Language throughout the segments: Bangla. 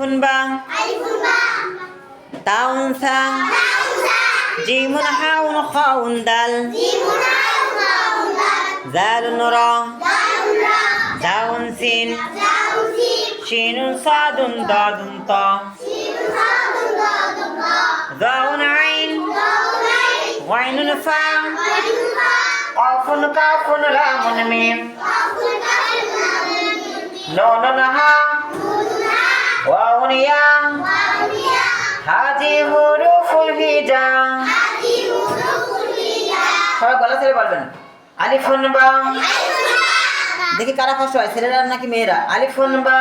ألف باء تاء ثاء جيم حاء خاء دال ذال راء ذاء سين شين صاد ضاد طاء ضاء عين وعين فاء قاف كاف لام ميم نون ها হাজি হুরুফুল হিজা সবাই গলা ছেড়ে বলবেন আলিফুন বা দেখি কারা ফার্স্ট হয়, ছেলেরা নাকি মেয়েরা? আলিফুন বা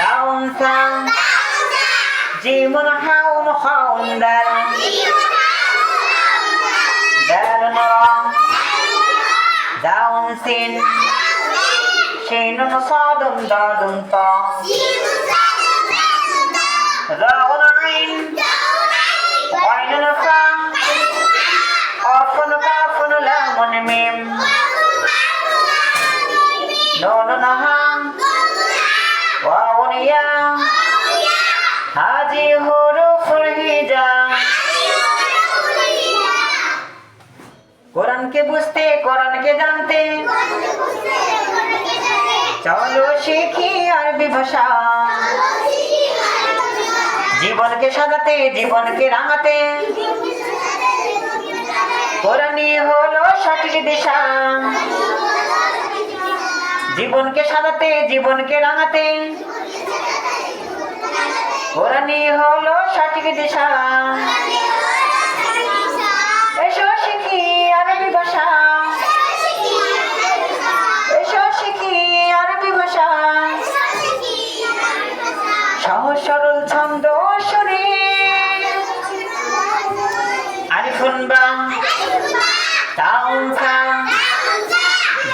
তাউন সা জিমুন হাউন নরা দাউন সিন। শিনুন সাদুন দাদুন তা হাজি হুরুফুল হিজা কোরআনকে বুঝতে কোরআনকে জানতে চলো শিখি আরবি ভাষা জীবনকে সাজাতে জীবনকে রাঙাতে। হলো সঠিক দিশা। জীবনকে সাজাতে জীবনকে রাঙাতে। হলো সঠিক দিশা। সহজ সরল ছন্দ শুনে আরিফুন বা তাউন খা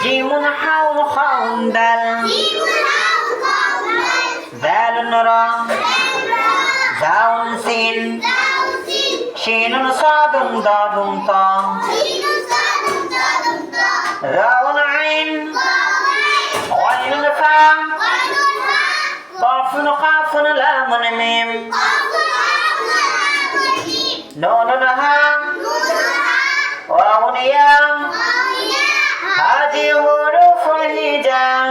জিমুন হাউন খাউন দাল। দাল নরা। দাউন সিন। শিনুন সাদুন দাদুন তা। রাউন আইন। ওয়াইনুন ফা। قاف قاف لام ميم نون ها واو يا هذه حروف الهجاء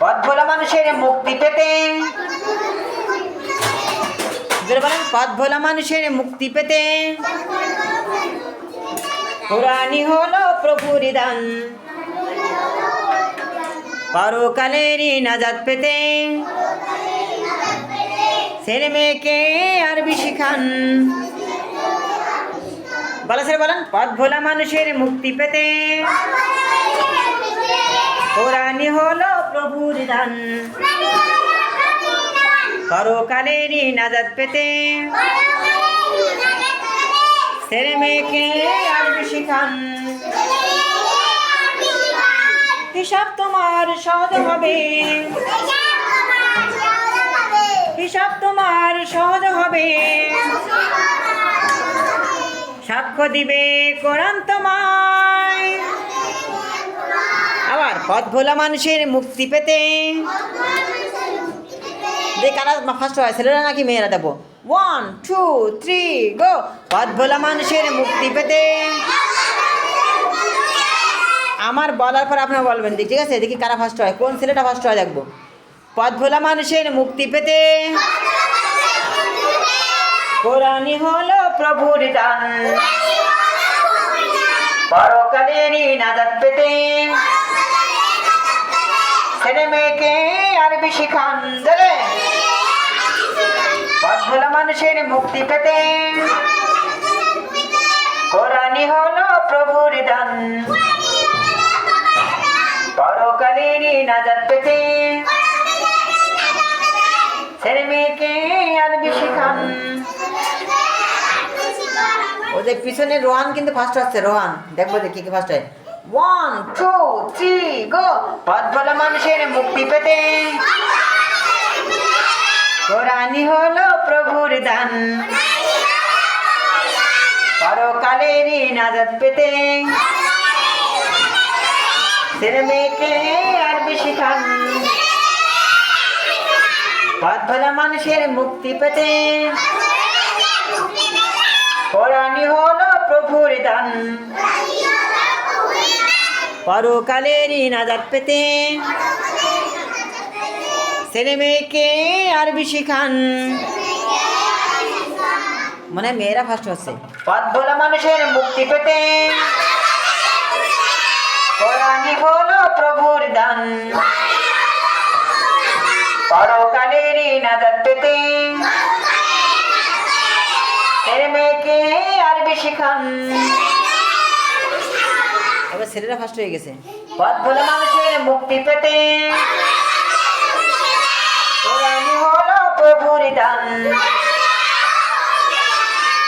পথ ভোলা মানুষের মুক্তি পেতে জোরে বলেন পথ ভোলা মানুষের মুক্তি পেতে কোরআনই হলো প্রভুর দান পরকালেরই নাজাত পেতে। ছেলে মেয়েকে আরবি শিখান বলা স্যার বলেন, পথ ভোলা মানুষের মুক্তি পেতে। কোরআনই হলো প্রভুর দান। পরকালেরই নাজাদ পেতে। ছেলে মেয়েকে আরবি শিখান হিসাব তোমার সহজ হবে। হিসাব তোমার সহজ হবে। সাক্ষ্য দিবে কোরআন তোমায়। আবার পথ ভোলা মানুষের মুক্তি পেতে। যে কারা ফার্স্ট হয়, ছেলেরা নাকি মেয়েরা দেবো? ওয়ান টু থ্রি গো পথ ভোলা মানুষের মুক্তি পেতে। আমার বলার পর আপনারা বলবেন ঠিক আছে? দেখি কারা ফার্স্ট হয়? কোন ছেলেটা ফার্স্ট হয় দেখব? পথ ভোলা মানুষের মুক্তি পেতে। কোরআনই হলো প্রভুর দান। পরকালেরই নাজাত পেতে। ছেলে মেয়েকে আরবি শিখান দেবে। পথ মানুষের মুক্তি পেতে। কোরআনই হলো প্রভুর দান। পরকালেরই নাজাত পেতে। ছেলে মেয়েকে আরবি শিখান ওদের পিছনে রোহান কিন্তু ফার্স্ট হচ্ছে রোহান। দেখব দেখি কি ফার্স্ট হয়। ওয়ান টু থ্রি গো পথ ভোলা মানুষের মুক্তি পেতে। কোরআনই হলো প্রভুর দান। পরকালেরই নাজাত পেতে। ছেলে মেয়েকে আরবি শিখান পথ ভোলা মানুষের মুক্তি পেতে। কোরআনই হলো প্রভুর দান। পরকালের নাজাত পেতে। ছেলে মেয়েকে আরবি শিখান মানে মেয়েরা ফার্স্ট হচ্ছে। পথ ভোলা মানুষের মুক্তি পেতে। হলো প্রভুর দান। পরকালের নাজাত পেতে ছেলে মেয়েকে আরবি শিখান এবার ছেলেরা ফার্স্ট হয়ে গেছে। পথ ভোলা মানুষের মুক্তি পেতে হলো প্রভুর দান।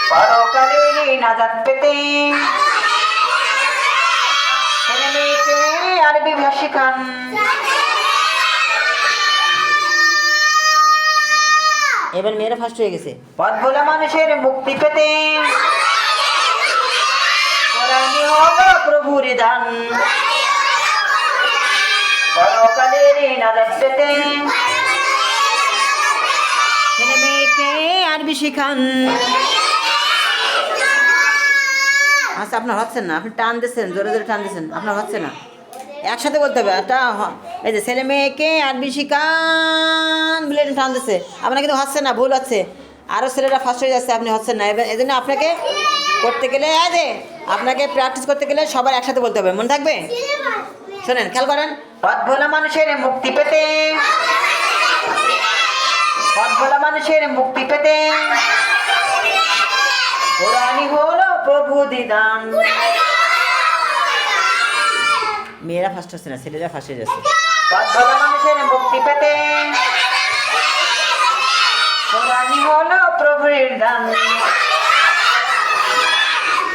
পরকালের নাজাত পেতে শিখান। এবার মেয়েরা ফার্স্ট হয়ে গেছে। পথ ভোলা মানুষের মুক্তি পেতে কোরআনই হলো প্রভুর দান। পরকালের নাজাত পেতে ছেলে মেয়েকে আরবি শিখান। আচ্ছা আপনার হচ্ছে না আপনি টান দিচ্ছেন জোরে জোরে টান দিচ্ছেন আপনার হচ্ছে না। একসাথে বলতে হবে, একটা এই যে ছেলে মেয়েকে আরবি শিখান বলে টান দিচ্ছে আপনার কিন্তু হচ্ছে না, ভুল হচ্ছে। আরও ছেলেরা ফার্স্ট হয়ে যাচ্ছে, আপনি হচ্ছেন না। এবার এই জন্য আপনাকে করতে গেলে যে, আপনাকে প্র্যাকটিস করতে গেলে সবার একসাথে বলতে হবে। মনে থাকবে? শোনেন, খেয়াল করেন। পথ ভোলা মানুষের মুক্তি পেতে। পথ ভোলা মানুষের মুক্তি পেতে। হলো প্রভু দিদান। মেয়েরা ফার্স্ট হচ্ছে না ছেলেরা ফার্স্ট হয়ে যাচ্ছে মানুষের মুক্তি পেতে কোরআনই হলো প্রভুর দান।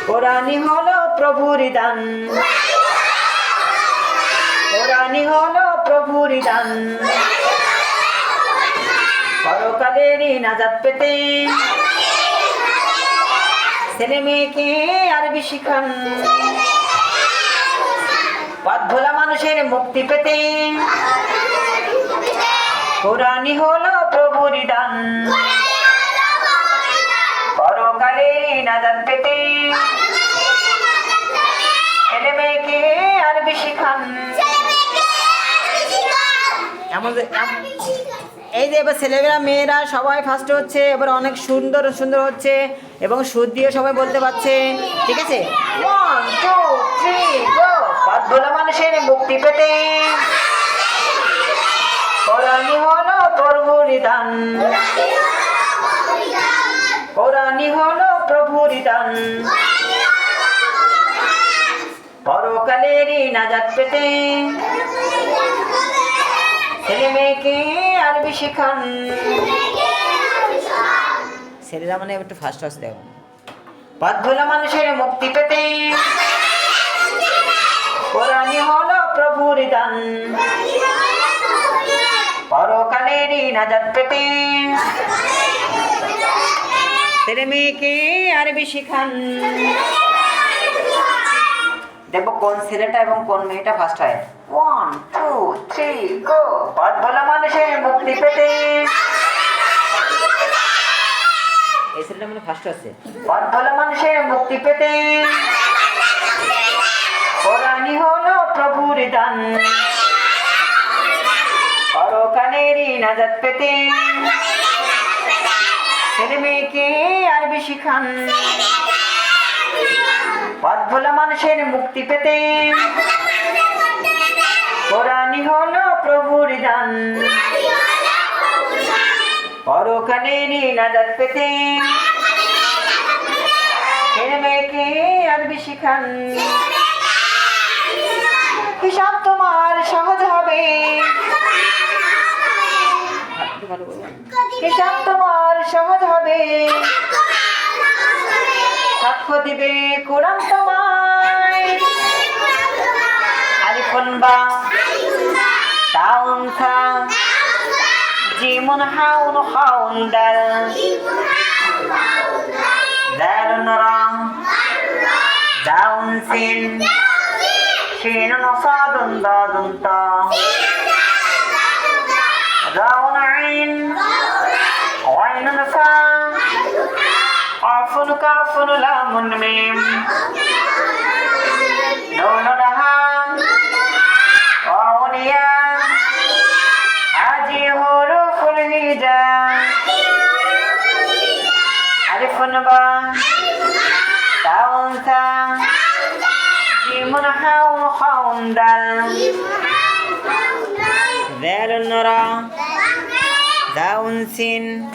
কোরআনই হলো প্রভুর দান। কোরআনই হলো প্রভুর দান। পরকালেরই নাজাত পেতে। ছেলে মেয়েকে আরবি শিখান পথ ভোলা মানুষের মুক্তি পেতে। কোরআনই হলো প্রভুর দান। পরকালেরই নাজাত পেতে। ছেলে মেয়েকে আরবি শিখান। এই যে এবার ছেলেমেয়েরা মেয়েরা সবাই ফার্স্ট হচ্ছে এবার অনেক সুন্দর সুন্দর হচ্ছে এবং সুদ দিয়ে সবাই বলতে পারছে। ঠিক আছে? ওয়ান টু থ্রি গো মুক্তি পেতে কোরআনই হলো প্রভুর দান কোরআনই হলো প্রভুর দান পরকালেরই নাজাত পেতে। ছেলে মেয়েকে আরবি শেখান। ছেলেরা মানে একটু ফার্স্ট হচ্ছে দেখো। পথ ভোলা মানুষের মুক্তি পেতে। কোরআনই হলো প্রভুর দান। পরকালেরই নাজাত পেতে। ছেলে মেয়েকে আরবি শেখান দেখব কোন ছেলেটা এবং কোন মেয়েটা ফার্স্ট হয়। ওয়ান টু থ্রি গো পথ ভোলা মানুষের মুক্তি পেতে। এই ছেলেটা মানে ফার্স্ট আছে পথ ভোলা মানুষের মুক্তি পেতে কোরআনই হলো প্রভুর দান। পরকালেরই নাজাত পেতে। ছেলে মেয়েকে আরবি শিখান পথ ভোলা মানুষের মুক্তি পেতে। কোরআনই হলো প্রভুর দান। পরকালেরই নাজাত পেতে। ছেলে মেয়েকে আরবি শিখান হিসাব তোমার সহজ হবে। হিসাব তোমার সহজ হবে। সাক্ষ্য দিবে কোরআন তোমায়। আলিফুন বা তাউন থা জিমুন হাউন হাউন দাল দালুন রা। দাউন সিন। ക്ഷീണന സാധന്താദന്ത ذاون عين. وعين نفا. عفن كعفن لام ميم نون نها واون يا. هذه حروف الهجاء ألف با تاون تا. يمنحون خوندل ذال نرى ذاون سن